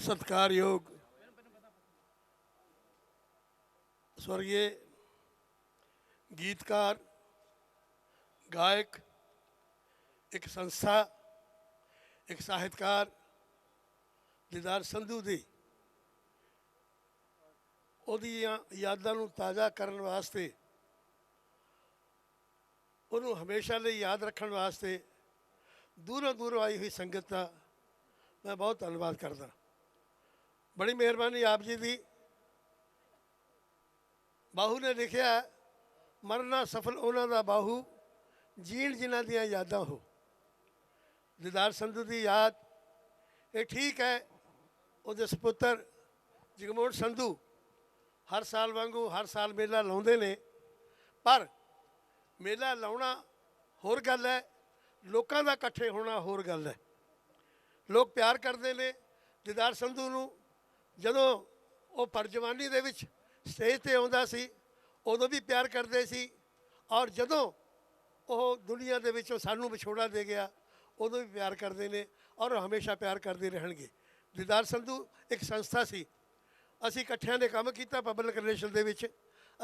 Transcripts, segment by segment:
ਸਤਿਕਾਰਯੋਗ ਸਵਰਗੀ ਗੀਤਕਾਰ, ਗਾਇਕ, ਇੱਕ ਸੰਸਥਾ, ਇੱਕ ਸਾਹਿਤਕਾਰ, ਦੀਦਾਰ ਸੰਧੂ ਦੀ ਉਹਦੀਆਂ ਯਾਦਾਂ ਨੂੰ ਤਾਜ਼ਾ ਕਰਨ ਵਾਸਤੇ, ਉਹਨੂੰ ਹਮੇਸ਼ਾ ਲਈ ਯਾਦ ਰੱਖਣ ਵਾਸਤੇ ਦੂਰੋਂ ਦੂਰੋਂ ਆਈ ਹੋਈ ਸੰਗਤ ਦਾ ਮੈਂ ਬਹੁਤ ਧੰਨਵਾਦ ਕਰਦਾ। ਬੜੀ ਮਿਹਰਬਾਨੀ ਆਪ ਜੀ ਦੀ। ਬਾਹੂ ਨੇ ਲਿਖਿਆ, ਮਰਨਾ ਸਫਲ ਉਹਨਾਂ ਦਾ ਬਾਹੂ, ਜੀਣ ਜਿਨ੍ਹਾਂ ਦੀਆਂ ਯਾਦਾਂ ਹੋ। ਦਿਦਾਰ ਸੰਧੂ ਦੀ ਯਾਦ, ਇਹ ਠੀਕ ਹੈ, ਉਹਦੇ ਸੁਪੁੱਤਰ ਜਗਮੋਹਨ ਸੰਧੂ ਹਰ ਸਾਲ ਵਾਂਗੂ ਹਰ ਸਾਲ ਮੇਲਾ ਲਾਉਂਦੇ ਨੇ, ਪਰ ਮੇਲਾ ਲਾਉਣਾ ਹੋਰ ਗੱਲ ਹੈ, ਲੋਕਾਂ ਦਾ ਇਕੱਠੇ ਹੋਣਾ ਹੋਰ ਗੱਲ ਹੈ। ਲੋਕ ਪਿਆਰ ਕਰਦੇ ਨੇ, ਦਿਦਾਰ ਸੰਧੂ ਨੂੰ ਜਦੋਂ ਉਹ ਪਰਜਵਾਨੀ ਦੇ ਵਿੱਚ ਸਟੇਜ ਤੇ ਆਉਂਦਾ ਸੀ, ਉਦੋਂ ਵੀ ਪਿਆਰ ਕਰਦੇ ਸੀ ਔਰ ਜਦੋਂ ਉਹ ਦੁਨੀਆ ਦੇ ਵਿੱਚੋਂ ਸਾਨੂੰ ਵਿਛੋੜਾ ਦੇ ਗਿਆ, ਉਦੋਂ ਵੀ ਪਿਆਰ ਕਰਦੇ ਨੇ ਔਰ ਉਹ ਹਮੇਸ਼ਾ ਪਿਆਰ ਕਰਦੇ ਰਹਿਣਗੇ। ਦਿਦਾਰ ਸੰਧੂ ਇੱਕ ਸੰਸਥਾ ਸੀ। ਅਸੀਂ ਇਕੱਠਿਆਂ ਨੇ ਕੰਮ ਕੀਤਾ ਪਬਲਿਕ ਰਿਲੇਸ਼ਨ ਦੇ ਵਿੱਚ।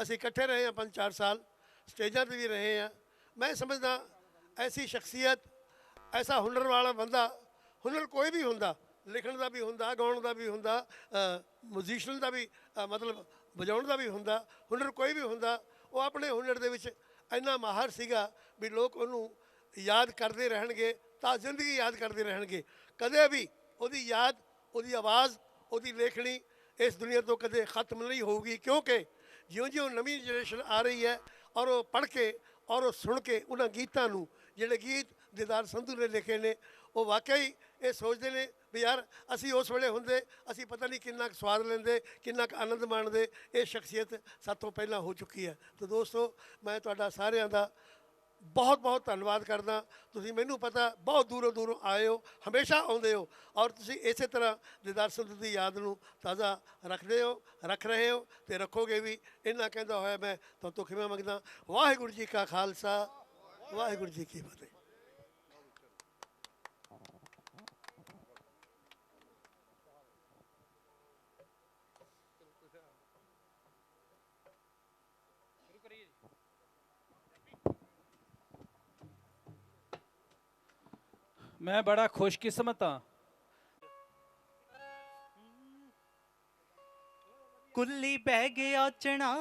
ਅਸੀਂ ਇਕੱਠੇ ਰਹੇ ਹਾਂ ਪੰਜ ਚਾਰ ਸਾਲ, ਸਟੇਜਾਂ ਤੇ ਵੀ ਰਹੇ ਹਾਂ। ਮੈਂ ਸਮਝਦਾ ਐਸੀ ਸ਼ਖਸੀਅਤ, ਐਸਾ ਹੁਨਰ ਵਾਲਾ ਬੰਦਾ ਹੁਨਰ ਕੋਈ ਵੀ ਹੁੰਦਾ ਲਿਖਣ ਦਾ ਵੀ ਹੁੰਦਾ, ਗਾਉਣ ਦਾ ਵੀ ਹੁੰਦਾ ਮਿਊਜ਼ੀਸ਼ੀਅਨ ਦਾ ਵੀ ਮਤਲਬ ਵਜਾਉਣ ਦਾ ਵੀ ਹੁੰਦਾ, ਹੁਨਰ ਕੋਈ ਵੀ ਹੁੰਦਾ, ਉਹ ਆਪਣੇ ਹੁਨਰ ਦੇ ਵਿੱਚ ਇੰਨਾ ਮਾਹਰ ਸੀਗਾ ਵੀ ਲੋਕ ਉਹਨੂੰ ਯਾਦ ਕਰਦੇ ਰਹਿਣਗੇ, ਤਾਂ ਜ਼ਿੰਦਗੀ ਯਾਦ ਕਰਦੇ ਰਹਿਣਗੇ। ਕਦੇ ਵੀ ਉਹਦੀ ਯਾਦ, ਉਹਦੀ ਆਵਾਜ਼, ਉਹਦੀ ਲੇਖਣੀ ਇਸ ਦੁਨੀਆ ਤੋਂ ਕਦੇ ਖਤਮ ਨਹੀਂ ਹੋਊਗੀ, ਕਿਉਂਕਿ ਜਿਉਂ-ਜਿਉਂ ਨਵੀਂ ਜਨਰੇਸ਼ਨ ਆ ਰਹੀ ਹੈ ਔਰ ਉਹ ਪੜ੍ਹ ਕੇ ਔਰ ਉਹ ਸੁਣ ਕੇ ਉਹਨਾਂ ਗੀਤਾਂ ਨੂੰ, ਜਿਹੜੇ ਗੀਤ ਦਿਦਾਰ ਸੰਧੂ ਨੇ ਲਿਖੇ ਨੇ, ਉਹ ਵਾਕਈ ਇਹ ਸੋਚਦੇ ਨੇ ਵੀ ਯਾਰ ਅਸੀਂ ਉਸ ਵੇਲੇ ਹੁੰਦੇ, ਅਸੀਂ ਪਤਾ ਨਹੀਂ ਕਿੰਨਾ ਕੁ ਸਵਾਦ ਲੈਂਦੇ, ਕਿੰਨਾ ਕੁ ਆਨੰਦ ਮਾਣਦੇ, ਇਹ ਸ਼ਖਸੀਅਤ ਸਾਤੋਂ ਪਹਿਲਾਂ ਹੋ ਚੁੱਕੀ ਹੈ। ਤਾਂ ਦੋਸਤੋ, ਮੈਂ ਤੁਹਾਡਾ ਸਾਰਿਆਂ ਦਾ ਬਹੁਤ ਬਹੁਤ ਧੰਨਵਾਦ ਕਰਦਾ। ਤੁਸੀਂ ਮੈਨੂੰ ਪਤਾ ਬਹੁਤ ਦੂਰੋਂ ਦੂਰੋਂ ਆਏ ਹੋ, ਹਮੇਸ਼ਾ ਆਉਂਦੇ ਹੋ ਔਰ ਤੁਸੀਂ ਇਸੇ ਤਰ੍ਹਾਂ ਦਿਦਾਰ ਸੰਧੂ ਦੀ ਯਾਦ ਨੂੰ ਤਾਜ਼ਾ ਰੱਖਦੇ ਹੋ, ਰੱਖ ਰਹੇ ਹੋ ਤੇ ਰੱਖੋਗੇ ਵੀ। ਇਹਨਾਂ ਕਹਿੰਦਾ ਹੋਇਆ ਮੈਂ ਤੁਹਾਨੂੰ ਤੋਂ ਖਿਮਾ ਮੰਗਦਾ। ਵਾਹਿਗੁਰੂ ਜੀ ਕਾ ਖਾਲਸਾ, ਵਾਹਿਗੁਰੂ ਜੀ ਕੀ ਫਤਿਹ। ਮੈਂ ਬੜਾ ਖੁਸ਼ਕਿਸਮਤ ਹਾਂ। ਕੁੱਲੀ ਬਹਿ ਗਿਆ ਚਣਾ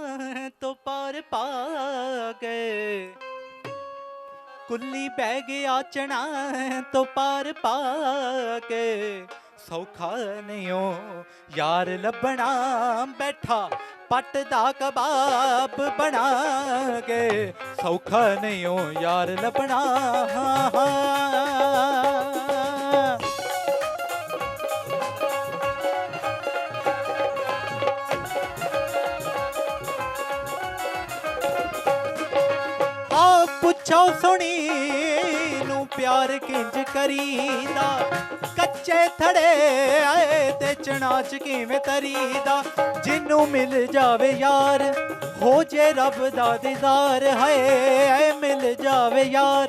ਤੋਂ ਪਾਰ ਪਾ ਗਏ ਕੁੱਲੀ ਬਹਿ ਗਿਆ ਚਣਾ ਤੋਂ ਪਾਰ ਪਾ ਕੇ। ਸੌਖਾ ਨਿਓ ਯਾਰ ਲੱਭਣਾ, ਬੈਠਾ ਪੱਟ ਦਾ ਕਬਾਬ ਬਣਾ ਕੇ। ਸੌਖਾ ਨਿਓ ਯਾਰ ਲੱਭਣਾ, ਹਾਂ ਹਾਂ। ਪੁੱਛੋ ਸੁਣੀ ਨੂੰ ਪਿਆਰ ਕਿੰਜ ਕਰੀਦਾ? ਕੱਚੇ ਥੜੇ ਆਏ ਤੇ ਚਨਾਚ ਕਿਵੇਂ ਤਰੀਦਾ? ਜਿੰਨੂੰ ਮਿਲ ਜਾਵੇ ਯਾਰ, ਹੋ ਜੇ ਰੱਬ ਦਾ ਦੀਦਾਰ ਹੈ ਮਿਲ ਜਾਵੇ ਯਾਰ।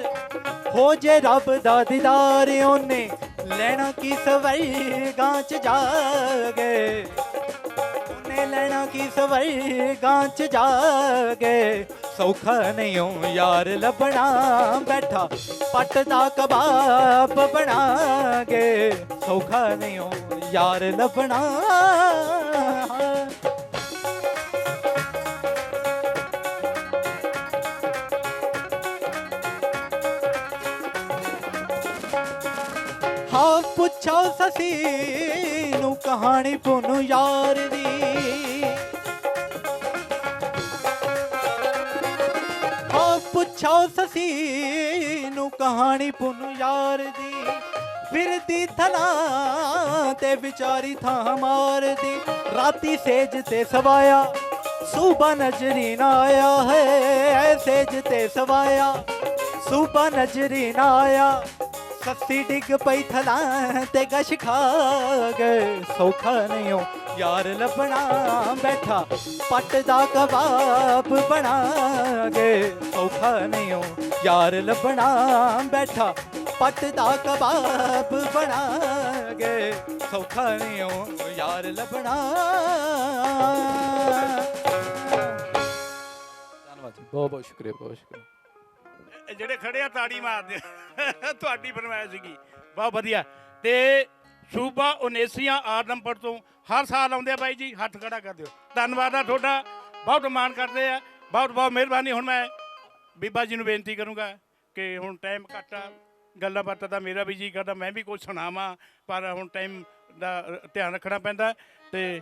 ਹੋ ਜੇ ਰੱਬ ਦਾ ਦੀਦਾਰ, ਉਹਨੇ ਲੈਣਾ ਕੀ ਸਵਰਗਾਂ ਚ ਜਾ ਗਏ ਲੈਣਾ ਕੀ ਸਵਈ ਗਾਂ ਚ ਜਾ ਸੌਖਾ ਨਹੀਂ ਓ ਯਾਰ ਲੱਭਣਾ ਬੈਠਾ, ਪੱਟ ਦਾ ਕਬਾਬ ਬਣਾ ਕੇ ਸੌਖਾ ਨਹੀਂ ਓ ਯਾਰ ਲੱਭਣਾ। ਹਾਂ, ਪੁੱਛੋ ਸਸੀ ਨੂੰ ਕਹਾਣੀ ਪੁੰਨੂ ਯਾਰ ਦੀ। ਹਾਂ ਪੁੱਛੋ ਸਸੀ ਨੂੰ ਕਹਾਣੀ ਪੁੰਨੂ ਯਾਰ ਦੀ। ਫਿਰਦੀ ਥਲਾ ਤੇ ਵਿਚਾਰੀ ਥਾਂ ਮਾਰਦੀ। ਰਾਤੀ ਸੇਜ ਤੇ ਸਵਾਇਆ, ਸੂਬਾ ਨਜ਼ਰੀ ਨਾ ਆਇਆ ਹੈ। ਸੇਜ ਤੇ ਸਵਾਇਆ, ਸੂਬਾ ਨਜ਼ਰੀ ਨਾ ਆਇਆ। ਸੱਸੀ ਡਿੱਗ ਪਈ ਥਲਾ ਤੇ ਗਸ਼ ਖਾ ਗਏ। ਸੌਖਾ ਨਹੀਂ ਹੋ ਯਾਰ ਲੱਭਣਾ, ਬੈਠਾ ਪੱਟ ਦਾ ਕਬਾਬ ਬਣਾ ਗਏ। ਸੌਖਾ ਨਹੀਂ ਹੋ ਯਾਰ ਲੱਭਣਾ, ਬੈਠਾ ਪੱਟ ਦਾ ਕਬਾਬ ਬਣਾ ਗਏ। ਸੌਖਾ ਨਹੀਂ ਉਹ ਯਾਰ ਲੱਭਣਾ। ਧੰਨਵਾਦ ਜੀ। ਬਹੁਤ ਬਹੁਤ ਸ਼ੁਕਰੀਆ ਬਹੁਤ ਸ਼ੁਕਰੀਆ। ਜਿਹੜੇ ਖੜੇ ਆ ਤਾੜੀ ਮਾਰਦੇ ਆ। ਤੁਹਾਡੀ ਫਰਮਾਇਸ਼ ਸੀਗੀ। ਬਹੁਤ ਵਧੀਆ। ਤੇ ਸੂਬਾ ਉਨੇਸੀਆਂ ਆਦਮਪੁਰ ਤੋਂ ਹਰ ਸਾਲ ਆਉਂਦੇ ਆ ਬਾਈ ਜੀ, ਹੱਥ ਖੜਾ ਕਰ ਦਿਓ। ਧੰਨਵਾਦ ਆ ਤੁਹਾਡਾ। ਬਹੁਤ ਮਾਣ ਕਰਦੇ ਆ। ਬਹੁਤ ਬਹੁਤ ਮਿਹਰਬਾਨੀ। ਹੁਣ ਮੈਂ ਬੀਬਾ ਜੀ ਨੂੰ ਬੇਨਤੀ ਕਰੂੰਗਾ ਕਿ ਹੁਣ ਟਾਈਮ ਘੱਟ ਆ। ਗੱਲਾਂ ਬਾਤਾਂ ਦਾ ਮੇਰਾ ਵੀ ਜੀ ਕਰਦਾ। ਮੈਂ ਵੀ ਕੁਝ ਸੁਣਾਵਾਂ, ਪਰ ਹੁਣ ਟਾਈਮ ਦਾ ਧਿਆਨ ਰੱਖਣਾ ਪੈਂਦਾ। ਤੇ